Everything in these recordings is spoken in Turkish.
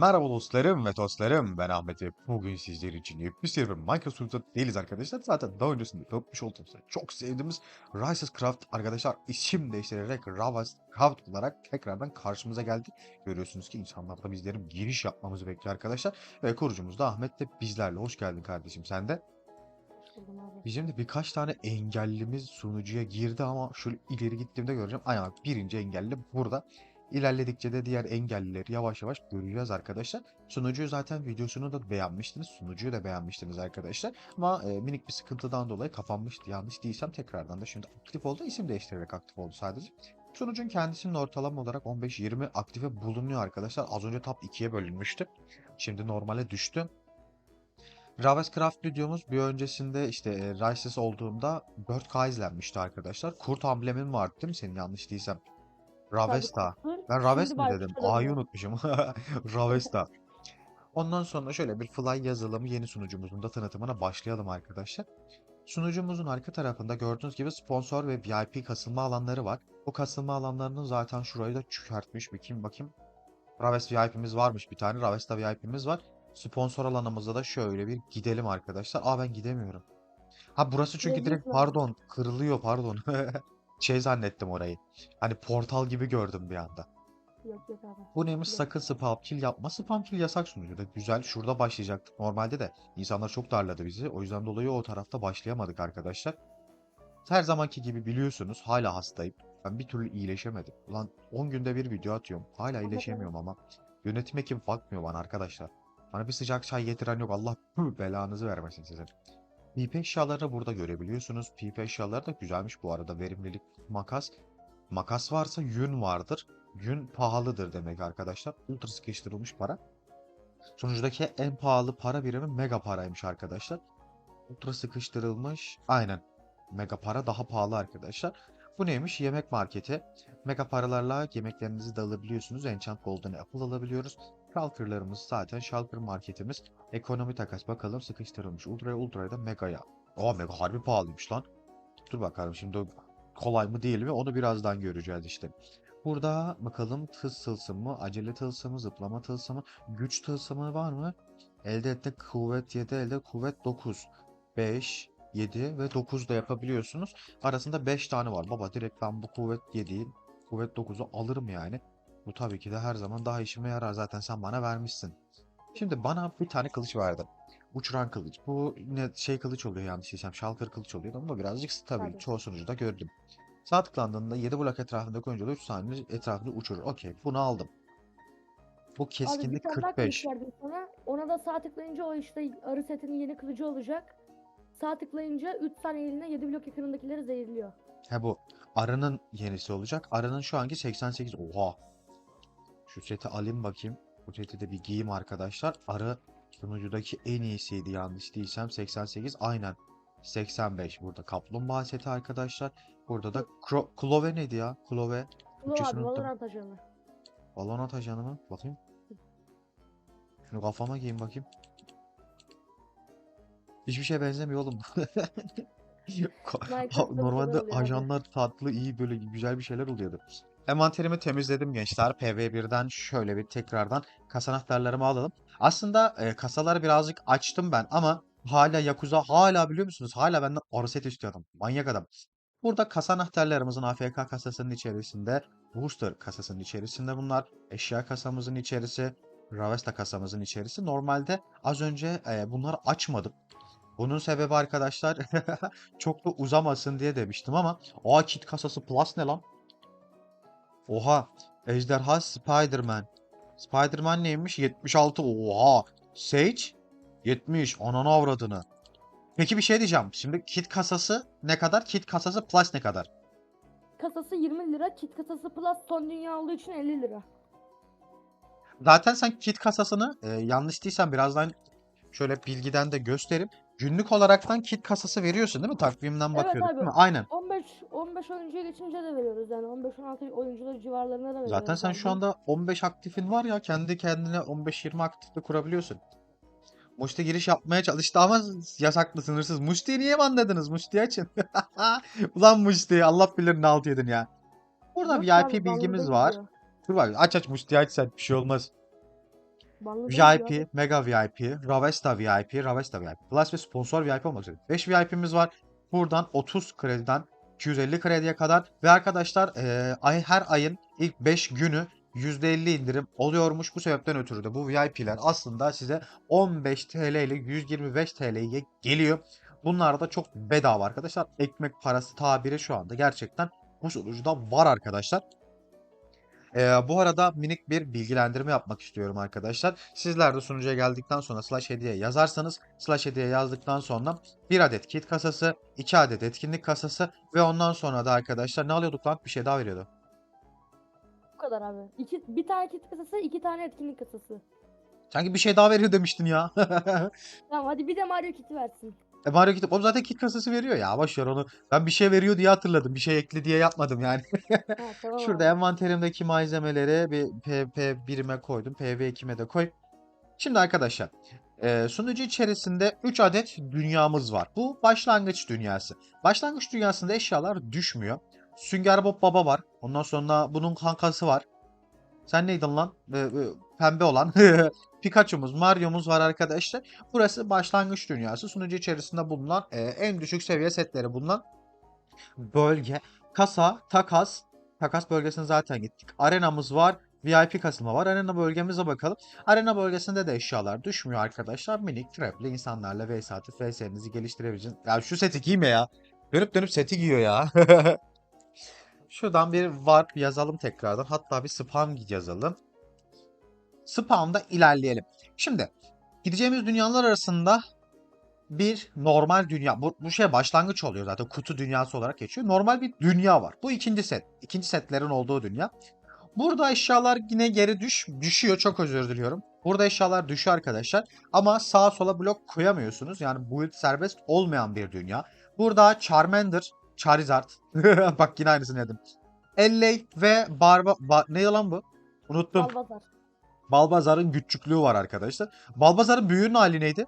Merhaba dostlarım ve dostlarım ben Ahmet ve bugün sizler için yepyeni bir Microsoft'ta değiliz arkadaşlar. Zaten daha öncesinde tanıtmış olduğumuz çok sevdiğimiz Rises Craft arkadaşlar isim değiştirerek Ravas Craft olarak tekrardan karşımıza geldi. Görüyorsunuz ki insanlar da bizlerin giriş yapmamızı bekliyor arkadaşlar. Ve kurucumuz da Ahmet de bizlerle. Hoş geldin kardeşim sen de. Bizim de birkaç tane engellimiz sunucuya girdi ama şöyle ileri gittiğimde göreceğim. Aynen birinci engelli burada. İlerledikçe de diğer engellileri yavaş yavaş göreceğiz arkadaşlar. Sunucuyu zaten videosunu da beğenmiştiniz. Sunucuyu da beğenmiştiniz arkadaşlar. Ama e, minik bir sıkıntıdan dolayı kapanmıştı. Yanlış değilsem tekrardan da şimdi aktif oldu. İsim değiştirerek aktif oldu sadece. Sunucun kendisinin ortalama olarak 15-20 aktife bulunuyor arkadaşlar. Az önce top 2'ye bölünmüştü. Şimdi normale düştü. Raves Craft videomuz bir öncesinde işte e, Rises olduğunda 4K izlenmişti arkadaşlar. Kurt amblemin vardı değil mi senin yanlış değilsem? Ravesta. Tabii, Ben Raves mi dedim? A'yı unutmuşum. Ravesta. Ondan sonra şöyle bir Fly yazılımı yeni sunucumuzun da tanıtımına başlayalım arkadaşlar. Sunucumuzun arka tarafında gördüğünüz gibi sponsor ve VIP kasılma alanları var. Bu kasılma alanlarının zaten şurayı da çıkartmış. Bakayım bakayım. Raves VIP'miz varmış bir tane. Ravesta VIP'miz var. Sponsor alanımızda da şöyle bir gidelim arkadaşlar. Aa ben gidemiyorum. Ha burası çünkü direkt pardon kırılıyor pardon. Şey zannettim orayı. Hani portal gibi gördüm bir anda. Yok yok abi. Bu neymiş? Yok. Sakın spam kill yapma. Spam kill yasak sunucuda. Güzel. Şurada başlayacaktık normalde de. İnsanlar çok darladı bizi. O yüzden dolayı o tarafta başlayamadık arkadaşlar. Her zamanki gibi biliyorsunuz hala hastayım. Ben bir türlü iyileşemedim. Ulan 10 günde bir video atıyorum. Hala iyileşemiyorum ama. Yönetim ekip bakmıyor bana arkadaşlar. Bana bir sıcak çay getiren yok. Allah belanızı vermesin sizin. PP eşyalarını burada görebiliyorsunuz. PP eşyaları da güzelmiş bu arada. Verimlilik, makas. Makas varsa yün vardır. Yün pahalıdır demek arkadaşlar. Ultra sıkıştırılmış para. Sonucundaki en pahalı para birimi mega paraymış arkadaşlar. Ultra sıkıştırılmış. Aynen. Mega para daha pahalı arkadaşlar. Bu neymiş? Yemek marketi. Mega paralarla yemeklerinizi de alabiliyorsunuz. Enchant Golden Apple alabiliyoruz. Shulker'larımız zaten Shulker marketimiz. Ekonomi takas bakalım sıkıştırılmış. Ultra'ya Ultra'ya da Mega'ya. Aa Mega harbi pahalıymış lan. Dur bakalım şimdi kolay mı değil mi onu birazdan göreceğiz işte. Burada bakalım tız tılsımı, acele tılsımı, zıplama tılsımı, güç tılsımı var mı? Elde etti kuvvet 7, elde kuvvet 9. 5, 7 ve 9 da yapabiliyorsunuz. Arasında 5 tane var. Baba direkt ben bu kuvvet 7'yi, kuvvet 9'u alırım yani. Bu tabii ki de her zaman daha işime yarar. Zaten sen bana vermişsin. Şimdi bana bir tane kılıç verdi. Uçuran kılıç. Bu ne şey kılıç oluyor yanlış değilsem. Şalkır kılıç oluyor ama birazcık stabil. Tabii. Çoğu sunucuda gördüm. Sağ tıklandığında 7 blok etrafındaki oyuncular 3 saniye etrafında uçurur. Okey bunu aldım. Bu Abi keskinlik daha 45. kılıç verdim sana. Ona da sağ tıklayınca o işte arı setinin yeni kılıcı olacak. Sağ tıklayınca 3 saniye eline 7 blok yakınındakileri zehirliyor. He bu. Arının yenisi olacak. Arının şu anki 88. Oha. Şu seti alayım bakayım. Bu seti de bir giyeyim arkadaşlar. Arı sunucudaki en iyisiydi yanlış değilsem. 88 aynen. 85 burada kaplumbağa seti arkadaşlar. Burada da Kro Klove neydi ya? Klove. Unuttum. Valorant ajanı. Balon ajanı mı? Bakayım. Şunu kafama giyeyim bakayım. Hiçbir şeye benzemiyor oğlum. Normalde ajanlar tatlı, iyi böyle güzel bir şeyler oluyordu. Envanterimi temizledim gençler. PV1'den şöyle bir tekrardan kasa alalım. Aslında e, kasaları birazcık açtım ben ama hala Yakuza hala biliyor musunuz? Hala benden arı set istiyor adam. Manyak adam. Burada kasa AFK kasasının içerisinde, Booster kasasının içerisinde bunlar, eşya kasamızın içerisi, Ravesta kasamızın içerisi. Normalde az önce e, bunları açmadım. Bunun sebebi arkadaşlar çok da uzamasın diye demiştim ama Aa kit kasası plus ne lan? Oha. Ejderha Spider-Man. Spider-Man neymiş? 76. Oha. Sage 70. Ananı avradını. Peki bir şey diyeceğim. Şimdi kit kasası ne kadar? Kit kasası plus ne kadar? Kasası 20 lira, kit kasası plus son dünya olduğu için 50 lira. Zaten sen kit kasasını e, yanlış değilsem birazdan şöyle bilgiden de göstereyim. Günlük olaraktan kit kasası veriyorsun değil mi? Takvimden Evet bakıyorduk abi. değil mi? Aynen. 15 15 oyuncuya geçince de veriyoruz yani 15-16 oyuncular civarlarına da veriyoruz. Zaten sen şu anda 15 aktifin var ya kendi kendine 15-20 aktifte kurabiliyorsun. Muşti giriş yapmaya çalıştı ama yasaklı sınırsız. Muşti'yi niye banladınız? Muşti'yi açın. Ulan Muşti Allah bilir ne halt yedin ya. Burada Yok VIP abi, bilgimiz var. gidiyor. Dur bak aç aç Muşti'yi aç sen bir şey olmaz. Banlı değil ya. VIP, Mega VIP, Ravesta VIP, Ravesta VIP, Plus ve sponsor VIP olmak üzere 5 VIP'miz var. Buradan 30 krediden 250 krediye kadar ve arkadaşlar eee, ay her ayın ilk 5 günü %50 indirim oluyormuş. Bu sebepten ötürü de bu VIP'ler aslında size 15 TL ile 125 TL'ye geliyor. Bunlar da çok bedava arkadaşlar. Ekmek parası tabiri şu anda gerçekten bu sunucuda var arkadaşlar. Ee, bu arada minik bir bilgilendirme yapmak istiyorum arkadaşlar. Sizler de sunucuya geldikten sonra slash hediye yazarsanız slash hediye yazdıktan sonra bir adet kit kasası, iki adet etkinlik kasası ve ondan sonra da arkadaşlar ne alıyorduk lan? Bir şey daha veriyordu. Bu kadar abi. İki, bir tane kit kasası, iki tane etkinlik kasası. Sanki bir şey daha veriyor demiştin ya. Tamam hadi bir de Mario kiti versin. E Mario Kit, o zaten kit kasası veriyor ya. Boş ver onu. Ben bir şey veriyor diye hatırladım. Bir şey ekli diye yapmadım yani. Ha, tamam Şurada envanterimdeki malzemeleri bir PP birime koydum. PV2'me de koy. Şimdi arkadaşlar e, sunucu içerisinde 3 adet dünyamız var. Bu başlangıç dünyası. Başlangıç dünyasında eşyalar düşmüyor. Sünger Bob Baba var. Ondan sonra bunun kankası var. Sen neydin lan? E, e, pembe olan. Pikachu'muz, Mario'muz var arkadaşlar. Burası başlangıç dünyası. Sunucu içerisinde bulunan e, en düşük seviye setleri bulunan bölge. Kasa, takas. Takas bölgesine zaten gittik. Arenamız var. VIP kasılma var. Arena bölgemize bakalım. Arena bölgesinde de eşyalar düşmüyor arkadaşlar. Minik, trapli insanlarla vs atıp vs'nizi geliştirebileceğiniz. Ya şu seti giyme ya. Dönüp dönüp seti giyiyor ya. Şuradan bir warp yazalım tekrardan. Hatta bir spam yazalım. Spam'da ilerleyelim. Şimdi gideceğimiz dünyalar arasında bir normal dünya. Bu, bu şey başlangıç oluyor zaten. Kutu dünyası olarak geçiyor. Normal bir dünya var. Bu ikinci set. İkinci setlerin olduğu dünya. Burada eşyalar yine geri düş düşüyor. Çok özür diliyorum. Burada eşyalar düşüyor arkadaşlar. Ama sağa sola blok koyamıyorsunuz. Yani build serbest olmayan bir dünya. Burada Charmander, Charizard. Bak yine aynısını dedim. Elley ve Barba... Ba ne lan bu? Unuttum. Balbazar. Balbazar'ın küçüklüğü var arkadaşlar. Balbazar'ın büyüğünün hali neydi?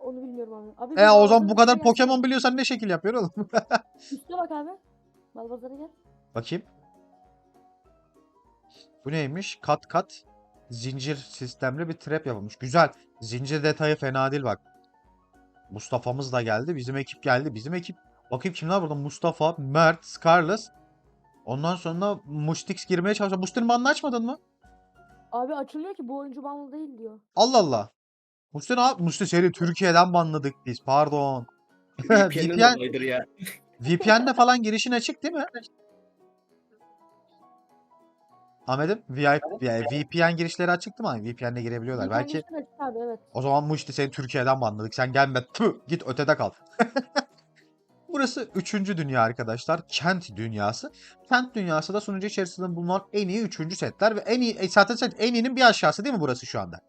Onu bilmiyorum abi. Abi E o zaman bu kadar gel. Pokemon biliyorsan ne şekil yapıyor oğlum? Üstüne bak abi. Balbazar'a gel. Bakayım. Bu neymiş? Kat kat zincir sistemli bir trap yapılmış. Güzel. Zincir detayı fena değil bak. Mustafa'mız da geldi. Bizim ekip geldi. Bizim ekip. Bakayım kimler burada? Mustafa, Mert, Scarlett. Ondan sonra Mustix girmeye çalışıyor. Musti'nin banını açmadın mı? Abi açılmıyor ki bu oyuncu banlı değil diyor. Allah Allah. Musti ne yap- Musti seni Türkiye'den banladık biz. Pardon. VPN, ya. VPN'de falan girişin açık değil mi? Ahmet'im VIP, yani VPN girişleri açık değil mi? VPN'le girebiliyorlar. Bir Belki abi evet. o zaman Muşti seni Türkiye'den banladık. Sen gelme. Tüh, git ötede kal. Burası üçüncü dünya arkadaşlar. Kent dünyası. Kent dünyası da sunucu içerisinde bulunan en iyi üçüncü setler ve en iyi e, zaten set en iyinin bir aşağısı değil mi burası şu anda?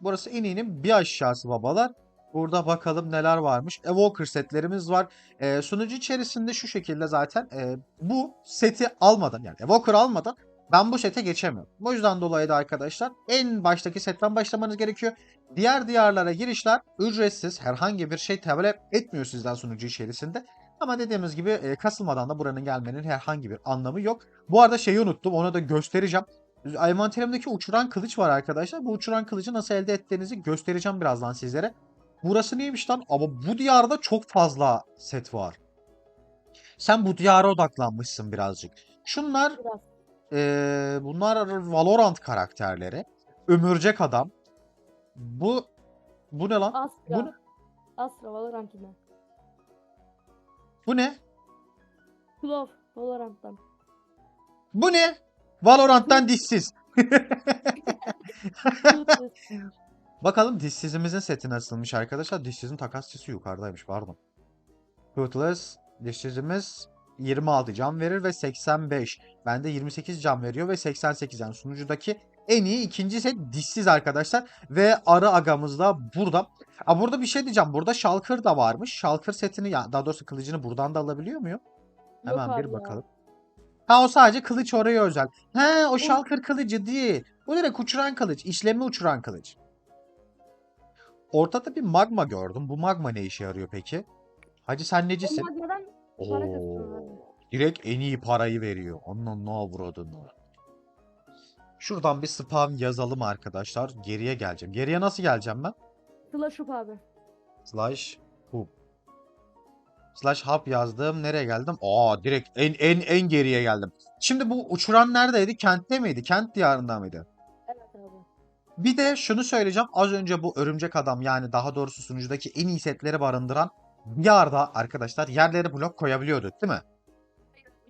Burası en iyinin bir aşağısı babalar. Burada bakalım neler varmış. Evoker setlerimiz var. Ee, sunucu içerisinde şu şekilde zaten e, bu seti almadan yani Evoker almadan ben bu sete geçemiyorum. Bu yüzden dolayı da arkadaşlar en baştaki setten başlamanız gerekiyor. Diğer diyarlara girişler ücretsiz. Herhangi bir şey talep etmiyor sizden sunucu içerisinde. Ama dediğimiz gibi e, kasılmadan da buranın gelmenin herhangi bir anlamı yok. Bu arada şeyi unuttum. Onu da göstereceğim. Envanterimdeki uçuran kılıç var arkadaşlar. Bu uçuran kılıcı nasıl elde ettiğinizi göstereceğim birazdan sizlere. Burası neymiş lan? Ama bu diyarda çok fazla set var. Sen bu diyara odaklanmışsın birazcık. Şunlar Biraz. Eee, bunlar Valorant karakterleri. Ömürcek adam. Bu bu ne lan? Astra. Bu ne? Astra Valorant yine. Bu ne? Claw Valorant'tan. Bu ne? Valorant'tan dişsiz. Bakalım dişsizimizin seti nasılmış arkadaşlar. Dişsizin takasçısı yukarıdaymış pardon. Toothless dişsizimiz 26 can verir ve 85. Bende 28 can veriyor ve 88 yani sunucudaki en iyi ikinci set dişsiz arkadaşlar. Ve arı agamız da burada. Aa, burada bir şey diyeceğim. Burada Shulker da varmış. Shulker setini ya daha doğrusu kılıcını buradan da alabiliyor muyum? Yok Hemen bir ya. bakalım. Ha o sadece kılıç oraya özel. He o Shulker kılıcı değil. Bu direkt uçuran kılıç. işlemi uçuran kılıç. Ortada bir magma gördüm. Bu magma ne işe yarıyor peki? Hacı sen O necisin? magmadan para. Oo, direkt en iyi parayı veriyor. Onun ne avradını. Şuradan bir spam yazalım arkadaşlar. Geriye geleceğim. Geriye nasıl geleceğim ben? Slash up abi. Slash hub. Slash hub yazdım. Nereye geldim? Aa direkt en en en geriye geldim. Şimdi bu uçuran neredeydi? Kentte miydi? Kent diyarında mıydı? Evet abi. Bir de şunu söyleyeceğim. Az önce bu örümcek adam yani daha doğrusu sunucudaki en iyi setleri barındıran diyarda arkadaşlar yerlere blok koyabiliyorduk değil mi?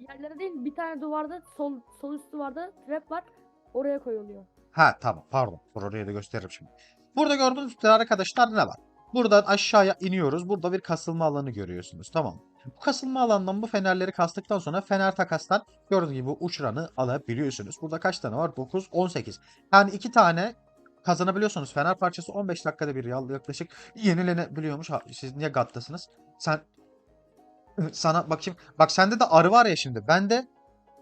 Yerlere değil bir tane duvarda sol sol üst duvarda trap var. Oraya koyuluyor. Ha tamam pardon. Dur oraya da gösteririm şimdi. Burada gördüğünüz üzere arkadaşlar ne var? Buradan aşağıya iniyoruz. Burada bir kasılma alanı görüyorsunuz. Tamam. Bu kasılma alanından bu fenerleri kastıktan sonra fener takastan gördüğünüz gibi uçuranı alabiliyorsunuz. Burada kaç tane var? 9, 18. Yani iki tane kazanabiliyorsunuz. Fener parçası 15 dakikada bir yaklaşık yenilenebiliyormuş. Ha, siz niye gattasınız? Sen sana bakayım. Bak sende de arı var ya şimdi. Bende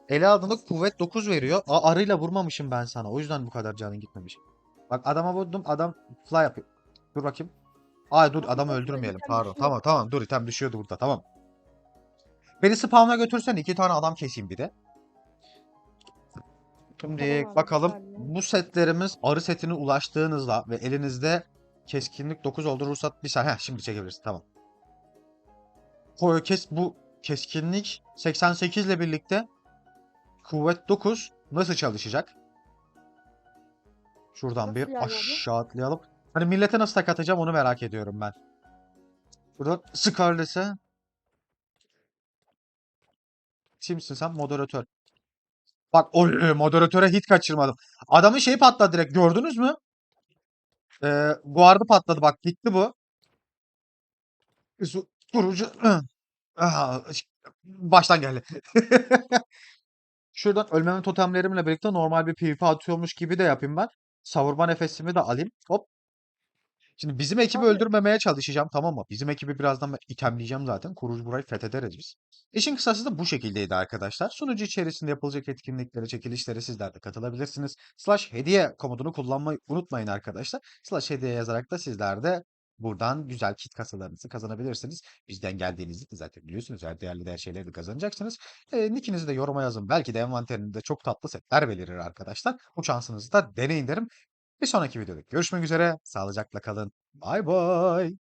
ele aldığında kuvvet 9 veriyor. A, arıyla vurmamışım ben sana. O yüzden bu kadar canın gitmemiş. Bak adama vurdum. Adam fly yapıyor. Dur bakayım. Ay dur adamı öldürmeyelim. Pardon. düşüyor. Tamam tamam dur item düşüyordu burada. Tamam. Beni spawn'a götürsen iki tane adam keseyim bir de. Şimdi bakalım bu setlerimiz arı setine ulaştığınızda ve elinizde keskinlik 9 olduğu ruhsat bir saniye. Heh, şimdi çekebilirsin tamam. Koy kes bu keskinlik 88 ile birlikte kuvvet 9 nasıl çalışacak? Şuradan bir aşağı atlayalım. Hani millete nasıl tak atacağım onu merak ediyorum ben. Buradan Scarlet'e Kimsin sen? Moderatör. Bak o moderatöre hit kaçırmadım. Adamın şeyi patladı direkt. Gördünüz mü? Ee, guardı patladı. Bak gitti bu. Kurucu. Aha, baştan geldi. Şuradan ölmemin totemlerimle birlikte normal bir PvP atıyormuş gibi de yapayım ben. Savurma nefesimi de alayım. Hop. Şimdi bizim ekibi Abi- öldürmemeye çalışacağım tamam mı? Bizim ekibi birazdan ben itemleyeceğim zaten. Kurucu burayı fethederiz biz. İşin kısası da bu şekildeydi arkadaşlar. Sunucu içerisinde yapılacak etkinliklere, çekilişlere sizler de katılabilirsiniz. Slash hediye komutunu kullanmayı unutmayın arkadaşlar. Slash hediye yazarak da sizler de buradan güzel kit kasalarınızı kazanabilirsiniz. Bizden geldiğinizde de zaten biliyorsunuz her değerli değer şeyleri de kazanacaksınız. E, nickinizi de yoruma yazın. Belki de envanterinizde çok tatlı setler belirir arkadaşlar. Bu şansınızı da deneyin derim. Bir sonraki videoda görüşmek üzere. Sağlıcakla kalın. Bay bay.